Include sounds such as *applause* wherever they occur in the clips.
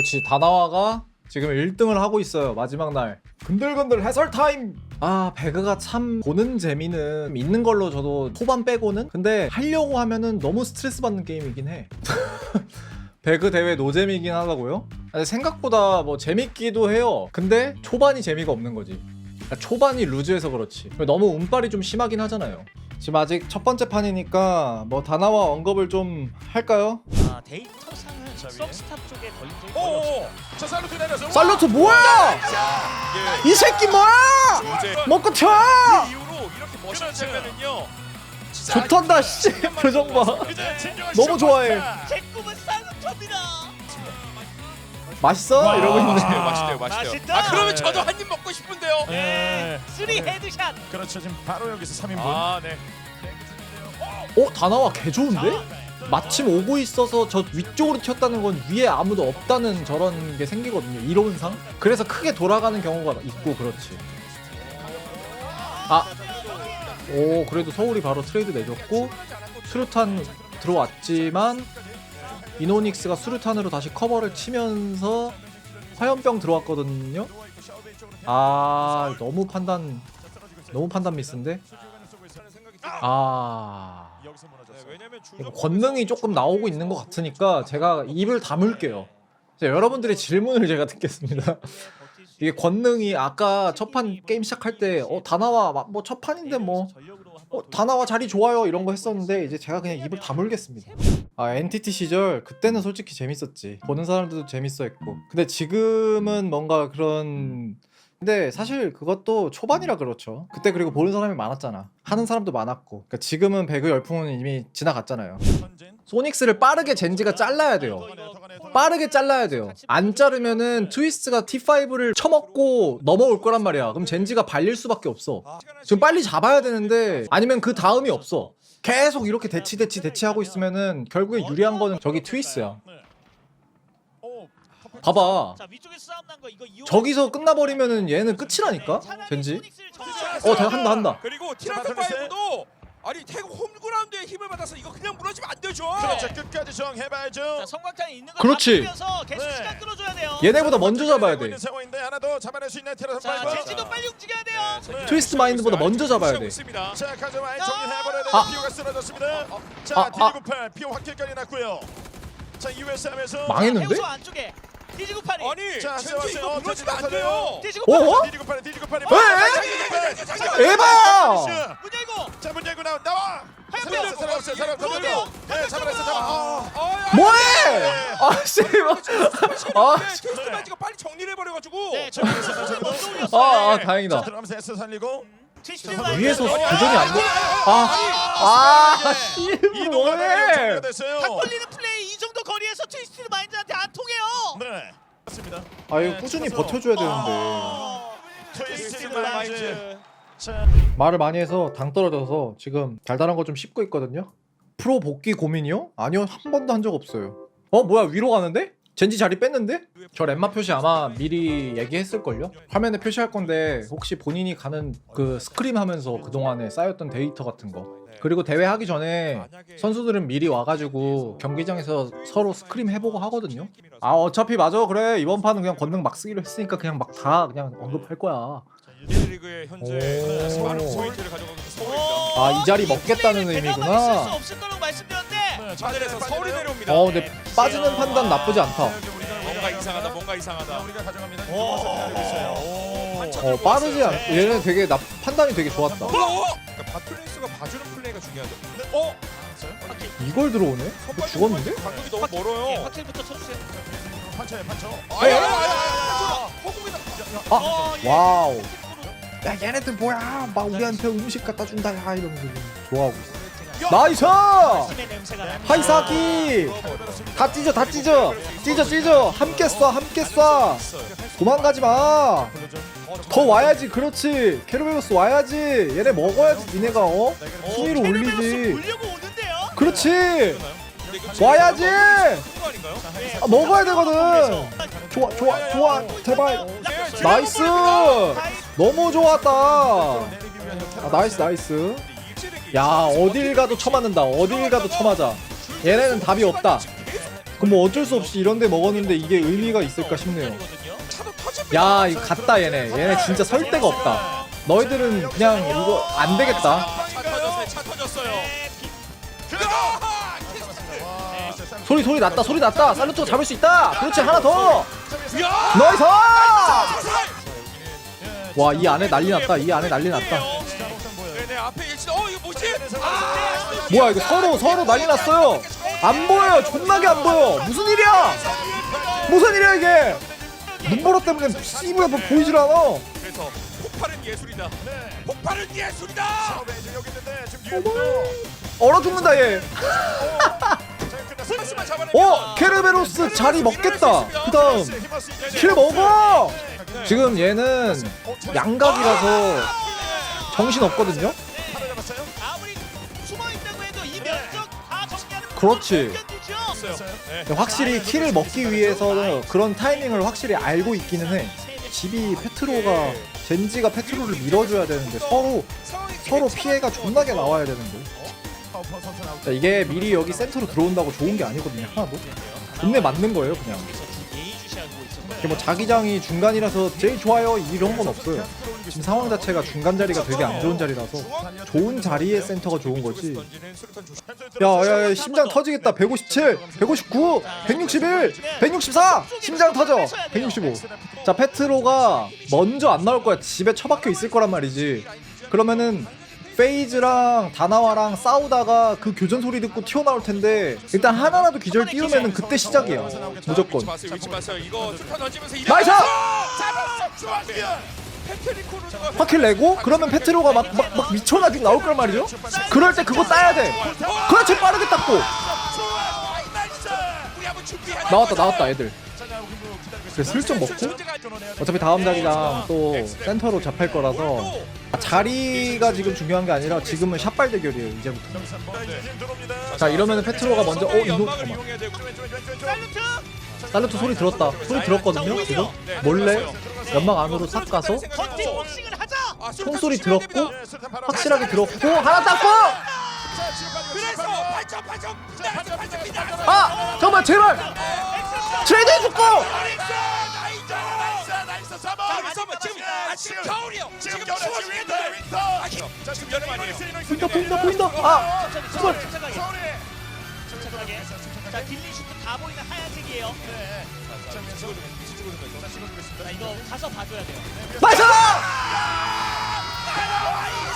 그치 다나와가 지금 1등을 하고 있어요 마지막 날. 근들근들 해설 타임! 아 배그가 참 보는 재미는 있는 걸로 저도 초반 빼고는. 근데 하려고 하면은 너무 스트레스 받는 게임이긴 해. *laughs* 배그 대회 노잼이긴 하다고요? 생각보다 뭐 재밌기도 해요. 근데 초반이 재미가 없는 거지. 그러니까 초반이 루즈해서 그렇지. 너무 운빨이 좀 심하긴 하잖아요. 지금 아직 첫 번째 판이니까 뭐 다나와 언급을 좀 할까요? 아, 데이터상 은 썩스탑 쪽에 걸린 적이 거의 없습니다. 자 살루트 내려서 살로트 뭐야! 예. 이 새끼 뭐야! 먹고 튀어! 그 이후로 이렇게 멋있는 그렇죠. 장면은요. 좋단다 씨 표정 봐 이제 진정한 너무 좋아해. 제 꿈은 살루트입니다. 맛있어? 이러고 아, 있네 맛있대요, 맛있대요, 맛있대요. 맛있다. 아 그러면 네. 저도 한 입 먹고 싶은데요. 예. 쓰리 헤드샷. 그렇죠 지금 바로 여기서 3인분 아 네. 어? 다 나와 개 좋은데? 마침 오고 있어서 저 위쪽으로 튀었다는 건 위에 아무도 없다는 저런 게 생기거든요. 이론상? 그래서 크게 돌아가는 경우가 있고 그렇지. 아! 오 그래도 서울이 바로 트레이드 내줬고 수류탄 들어왔지만 이노닉스가 수류탄으로 다시 커버를 치면서 화염병 들어왔거든요. 아 너무 판단 너무 판단 미스인데? 아 여기서 무너졌어요. 네, 왜냐면 이거 권능이 조금 나오고 있는 것 같으니까 제가 입을 다물게요. 자, 여러분들의 질문을 제가 듣겠습니다. *laughs* 이게 권능이 아까 첫판 게임 시작할 때 어 다나와 뭐 첫 판인데 뭐 어, 다나와 자리 좋아요 이런 거 했었는데 이제 제가 그냥 입을 다물겠습니다. 아 NTT 시절 그때는 솔직히 재밌었지. 보는 사람들도 재밌어했고. 근데 지금은 뭔가 그런 근데 사실 그것도 초반이라 그렇죠. 그때 그리고 보는 사람이 많았잖아. 하는 사람도 많았고. 그러니까 지금은 배그 열풍은 이미 지나갔잖아요. 소닉스를 빠르게 젠지가 잘라야 돼요. 빠르게 잘라야 돼요. 안 자르면은 트위스트가 T5를 쳐먹고 넘어올 거란 말이야. 그럼 젠지가 발릴 수밖에 없어. 지금 빨리 잡아야 되는데 아니면 그 다음이 없어. 계속 이렇게 대치 대치 대치하고 있으면은 결국에 유리한 거는 저기 트위스야. 네. 봐봐. 자, 위쪽에 싸움 난 거 이거 이용. 저기서 끝나버리면은 얘는 끝이라니까? 젠지? 어, 대- 한 다, 한 다. 그리고 티라스 파이브도 아니 태국 홈그라운드에 힘을 받아서 이거 그냥 무너지면 안 되죠. 그렇죠 끝까지 정해봐야죠. 자, 성광탄이 있는 거 그렇지. 잡으면서 계속 네. 시간 끌어줘야 돼요. 얘네보다 먼저 잡아야 돼. 있는 상황인데 하나 더 잡아낼 수 있는 테라스 자, 파이브. 젠지도 빨리 움직여야 돼요. 네, 트위스트 마인드보다 먼저 잡아야 돼. 있습니다. 자 가져와 정리해버려야 돼. 아. 피오가 쓰러졌습니다. 자 아, 아. 디디구팔 피오 확킬까지 났고요. 자 US 하면서 망했는데? 해우소 안쪽에 디지구팔이. 아니 자, 젠지. 이거 무너지면 안 돼요. 어? 디디구팔 디디구팔. 에? 에바야! 문 열고. 자 문 열고 나와 나와. 하얀 살았어 살았어 살았어 들어오네요. 네 잡아냈어 잡아. 아, 뭐해? 아 씨. 아, 테스트 바지가 빨리 정리를 해버려가지고. 네, 먼저 올렸어요. 아, 아 자 다행이다. 들어가면서 S 살리고. 위에서 마인드. 교전이 안 돼. 아, 아, 씨, 이동하다가 뭐해? 정리가 됐어요. 탁 걸리는 플레이 이 정도 거리에서 트위스트 마인드한테. 네. 맞습니다. 아, 이거 꾸준히 버텨줘야 되는데. 트위스트 마인드. 자 말을 많이 해서 당 떨어져서 지금 달달한 거 좀 씹고 있거든요. 프로 복귀 고민이요? 아니요, 한 번도 한 적 없어요. 어, 뭐야, 위로 가는데? 젠지 자리 뺐는데? 저 렘마 표시 아마 미리 얘기했을걸요? 화면에 표시할 건데 혹시 본인이 가는 그 스크림 하면서 그동안에 쌓였던 데이터 같은 거 그리고 대회 하기 전에 선수들은 미리 와가지고 경기장에서 서로 스크림 해보고 하거든요 아 어차피 맞아 그래 이번 판은 그냥 권능 막 쓰기로 했으니까 그냥 막 다 그냥 언급할 거야 J리그의 현재 오. 많은 포인트를 가져가고 있는 서울입니다. 아, 이 자리 먹겠다는 플레이를 의미구나. 대담하게 쓸수 없을 거라고 말씀드렸는데 네, 하늘에서 서울이 내려옵니다. 어 근데 빠지는 판단 나쁘지 않다 뭔가 이상하다, 뭔가 이상하다. 우리가 가져갑니다. 오. 어 빠르지 않 얘는 되게 나 판단이 되게 좋았다 어? 그러니까 바플레이스가 봐주는 중요하죠. 어? 이걸 들어오네? 이거 죽었는데? 방금이 너무 예, 멀어요. 확실부터 쳐주세요. 판쳐요 판쳐. 아야, 아야, 아야, 허공이다. 아 어, 예. 와우 야 얘네들 뭐야 막 우리한테 음식 갖다 준다 야 이러면서 좋아하고 있어 나이스 팀의 냄새가 납니다. 하이사키 다 찢어 다 찢어 찢어 찢어 함께 쏴 함께 쏴 도망가지 마 더 와야지. 그렇지. 캐르베로스 와야지. 얘네 먹어야지 니네가 어? 순위를 캐르베로스 올리지. 오는데요. 그렇지. 와야지. 그거 아닌가요? 아, 먹어야 되거든. 좋아 좋아 좋아. 제발. 나이스. 너무 좋았다. 아 나이스 나이스. 야 어딜 가도 쳐맞는다. 어딜 가도 쳐맞아. 얘네는 답이 없다. 그럼 뭐 어쩔 수 없이 이런데 먹었는데 이게 의미가 있을까 싶네요. 야 이거 갔다 얘네. 얘네 진짜 설 데가 없다. 너희들은 그냥 이거 안 되겠다. 차 터졌어요. 소리 소리 났다 소리 났다. 살루토 잡을 수 있다. 그렇지 하나 더. 사살! 와이 안에 난리 났다. 이 안에 난리 났다. 뭐야 이거 서로 서로 난리 났어요. 안 보여요. 존나게 안 보여. 무슨 일이야? 무슨 일이야 이게? 눈보라 때문에 씨부야 뭐 보이질 않아. 그래서 폭발은 예술이다. 네. 폭발은 예술이다. 자, 네, 여기 있는데 지금 얼어 죽는다 얘. 잡아내. 어 케르베로스 자리 먹겠다. 그다음 킬 먹어. 지금 얘는 양각이라서 정신 없거든요. 그렇지. 견디죠. 네. 확실히 킬을 먹기 위해서는 그런 타이밍을 확실히 알고 있기는 해. 집이 페트로가 젠지가 페트로를 밀어줘야 되는데 서로 서로 피해가 존나게 나와야 되는데. 자, 이게 미리 여기 센터로 들어온다고 좋은 게 아니거든요. 하나도. 존내 맞는 거예요 그냥. 뭐 자기장이 중간이라서 제일 좋아요 이런 건 없어요. 지금 상황 자체가 중간 자리가 되게 안 좋은 자리라서 좋은 자리에 센터가 좋은 거지. 야야야 심장 터지겠다. 157 159 161 164 심장 터져. 165 자 페트로가 먼저 안 나올 거야. 집에 처박혀 있을 거란 말이지. 그러면은 페이즈랑 다나와랑 싸우다가 그 교전 소리 듣고 튀어나올 텐데 일단 하나라도 기절 띄우면은 그때 무조건. 이거 수탄 던지면서 나이스! 파킬 내고? 그러면 페트로가 막, 막, 막 미쳐가지고 나올 거란 말이죠? 그럴 때 그거 따야 돼. 그렇지 빠르게 준비해. 나왔다 나왔다 애들. 그래 슬쩍 먹고 어차피 다음 자기장 또 센터로 잡힐 거라서 자리가 지금 중요한 게 아니라 지금은 샷발 대결이에요 이제부터. 자 이러면은 페트로가 먼저 어 이거 잠깐만. 살루트 소리 들었다. 소리 들었거든요 지금? 몰래 연막 안으로 싹 가서. 아, 총소리 들었고 쏘셔야 확실하게 들었고 하나 땄고! 아 잠깐만 제발! 트레이드 해줬고 지금 아 지금 겨울이요. 지금 지금 겨울에 추워 지금 죽겠는데. 윈터 아, 윈터 자 지금 여름 아니에요. 보인다 보인다 보인다 아 서울 침착하게. 서울이 침착하게. 자 딜리 슈트 다 보이는 하얀색이에요. 자 이거 가서 봐줘야 돼요. 나이스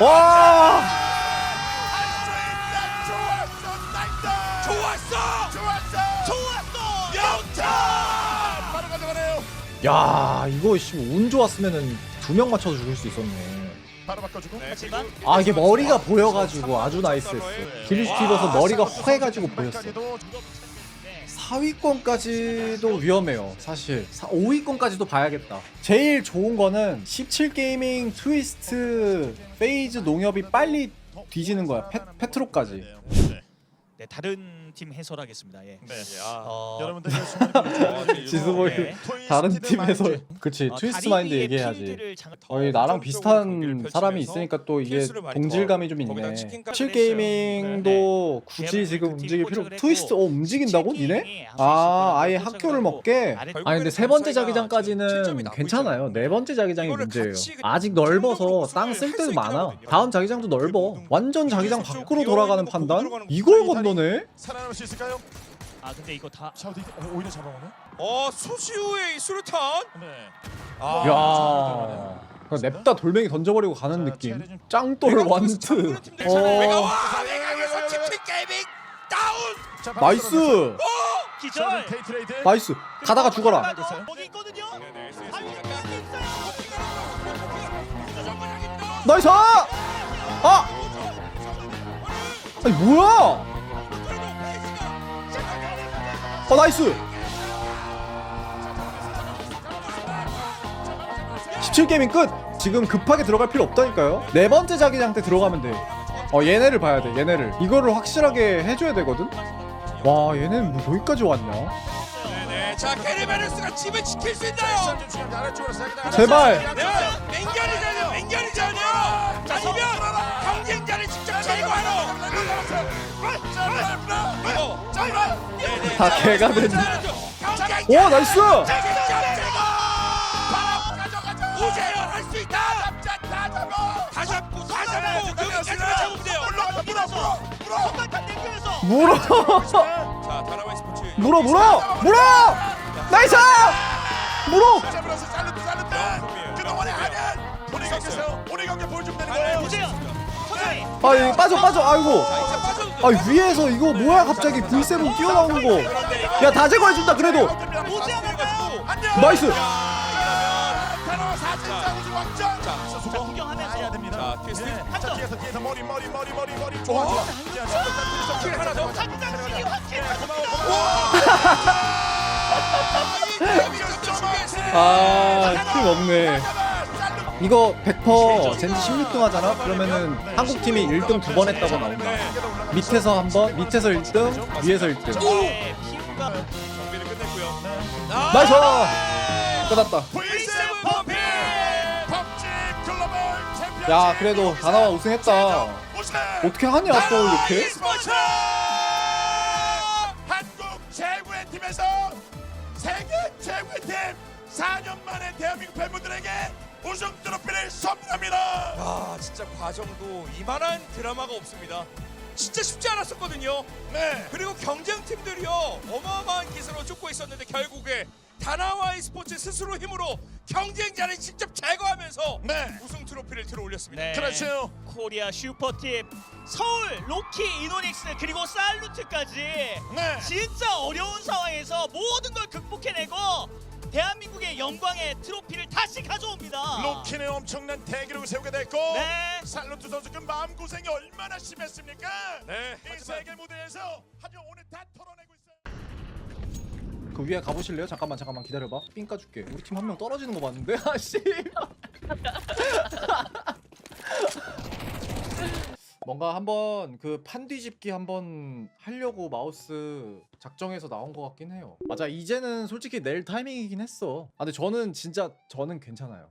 와 야 이거 씨운 좋았으면은 두 명 맞춰서 죽을 수 있었네. 바로 바꿔주고. 하지만 아 이게 머리가 보여가지고 아주 나이스했어. 길리슈트 입어서 머리가 허해가지고 보였어. 까지도 4위권까지도 위험해요 사실. 5위권까지도 봐야겠다. 제일 좋은 거는 17게이밍 트위스트 페이즈 농협이 빨리 뒤지는 거야 페, 페트로까지 네 다른 팀 해설하겠습니다. 예. 네. 어, 여러분들 수많은 *laughs* 지수보이 네. 다른 팀에서 그치 어, 트위스트 마인드 얘기해야지. 필드를 장- 어이 나랑 비슷한 사람이 있으니까 또 이게 동질감이 좀 있네. 7게이밍도 굳이 지금 움직일 필요 트위스트 어 움직인다고? 니네? 아 아예 학교를 먹게? 아니 근데 세 번째 자기장까지는 괜찮아요. 네 번째 자기장이 문제예요. 아직 넓어서 땅쓸 데도 많아. 다음 자기장도 넓어. 완전 자기장 밖으로 돌아가는 판단? 이걸 건너 네? 살아남을 수 있을까요? 아 근데 이거 다 샤우디 어, 오히려 잡아오네? 어 수시우의 이 수류탄. 네. 야. 그냥 냅다 돌멩이 던져버리고 가는 느낌. 짱돌 완트 내가 어 와 내가 여기서 게이밍 다운. 자, 바로 나이스. 들어갔어요. 기절. 케이트레이드. 나이스. 가다가 죽어라. 어, 거기 있거든요. 아니, 나이스! 아! 아니 뭐야 어 나이스 17게임ing 끝 지금 급하게 들어갈 필요 없다니까요 네 번째 자기장 때 들어가면 돼어 얘네를 봐야 돼 얘네를 이거를 확실하게 해줘야 되거든 와 얘네는 뭐 여기까지 왔냐 네네. 자 케르베르스가 집을 지킬 수 있나요? 제발. 네. 맹결이잖아요. 맹결이잖아요. 아니면 경쟁자를 직접 제거하러 이거 다 개가 됐네. 오 나이스. 물어 물어 물어 물어. 나이스. 물어. 아 빠져 빠져. 아이고. 아 위에서 이거 뭐야 갑자기 V7 뛰어나오는 거. 야 다 제거해준다 그래도. 나이스. 네. 아킬 먹네. 이거 100% 젠지 16등 하잖아? 그러면은 한국 팀이 1등 두 번 했다고 나온다. 밑에서 한 번, 밑에서 1등, 위에서 1등. 네, 피우가 정비를 끝냈고요. 나이스! 끝났다. V7 범피 펍지 글로벌 챔피언. 야, 그래도 다나와 우승했다. 어떻게 하냐, 또 이렇게? 스포츠 한국 최고의 팀에서 세계 최고의 팀 4년 만에 대한민국 팬분들에게 우승 트로피를 선물합니다. 야 진짜 과정도 이만한 드라마가 없습니다. 진짜 쉽지 않았었거든요. 네. 그리고 경쟁 팀들이요 어마어마한 기세로 쫓고 있었는데 결국에 다나와이 스포츠 스스로 힘으로 경쟁자를 직접 제거하면서 네. 우승 트로피를 들어올렸습니다. 네. 그렇죠. 코리아 슈퍼팀 서울 로키 이노닉스 그리고 살루트까지 네. 진짜 어려운 상황에서 모든 걸 극복해내고 대한민국의 영광의 트로피를 다시 가져옵니다. 로키는 엄청난 대기록을 세우게 됐고 네. 살루트 선수 그 마음 고생이 얼마나 심했습니까? 네. 이 세계 무대에서 하지만 오늘 다 털어내고 있어요. 그 위에 가보실래요? 잠깐만, 잠깐만 기다려봐. 삥 까줄게. 우리 팀 한 명 떨어지는 거 봤는데? *laughs* 아씨. 뭔가 한번 그 판 뒤집기 한번 하려고 마우스 작정해서 나온 것 같긴 해요. 맞아, 이제는 솔직히 낼 타이밍이긴 했어. 아, 근데 저는 진짜 저는 괜찮아요.